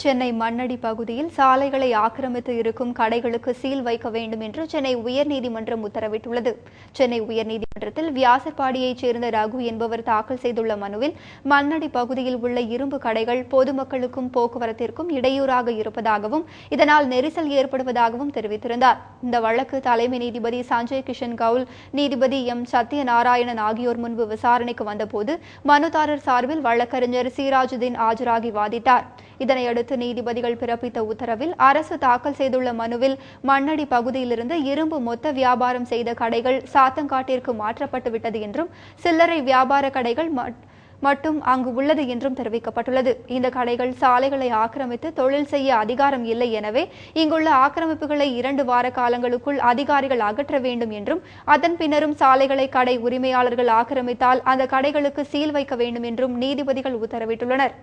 சென்னை மண்ணடி பகுதியில் சாலைகளை ஆக்கிரமித்து இருக்கும் கடைகளுக்கு சீல் வைக்க வேண்டும் என்று சென்னை உயர்நீதிமன்றம் உத்தரவிட்டுள்ளது. சென்னை உயர்நீதிமன்றத்தில் வியாசர்பாடியைச் சேர்ந்த ரகு என்பவர் தாக்கல் செய்துள்ள மனுவில் மண்ணடி பகுதியில் உள்ள இரும்பு கடைகள் பொதுமக்களுக்கும் போக்குவரத்திற்கும் இடையூறாக இருப்பதாகவும் இதனால் நெரிசல் ஏற்படுவதாகவும் தெரிவித்திருந்தார். இந்த வழக்கு தலைமை நீதிபதி சஞ்சய் கிஷன் கவுல் நீதிபதி எம். சத்யநாராயணன் ஆகியோர் முன்பு விசாரணைக்கு வந்தபோது மனுதாரர் சார்பில் வழக்கறிஞர் சீராஜுதீன் ஆஜராகி வாதிட்டார். இதனையடுத்து நீதிபதிகள் பிறப்பித்த உத்தரவில் அரசு தாக்கல் செய்துள்ள மனுவில் மண்ணடி பகுதியிலிருந்து இரும்பு மொத்த வியாபாரம் செய்த கடைகள் சாத்தங்காட்டிற்கு மாற்றப்பட்டுவிட்டது என்றும் சில்லறை வியாபார கடைகள் மட்டும் அங்கு உள்ளது என்றும் தெரிவிக்கப்பட்டுள்ளது. இந்த கடைகள் சாலைகளை ஆக்கிரமித்து தொழில் செய்ய அதிகாரம் இல்லை எனவே இங்குள்ள ஆக்கிரமிப்புகளை இரண்டு வார காலங்களுக்குள் அதிகாரிகள் அகற்ற வேண்டும் என்றும் அதன் பின்னரும் சாலைகளை கடை உரிமையாளர்கள் ஆக்கிரமித்தால் அந்த கடைகளுக்கு சீல் வைக்க வேண்டும் என்றும் நீதிபதிகள் உத்தரவிட்டுள்ளனர்.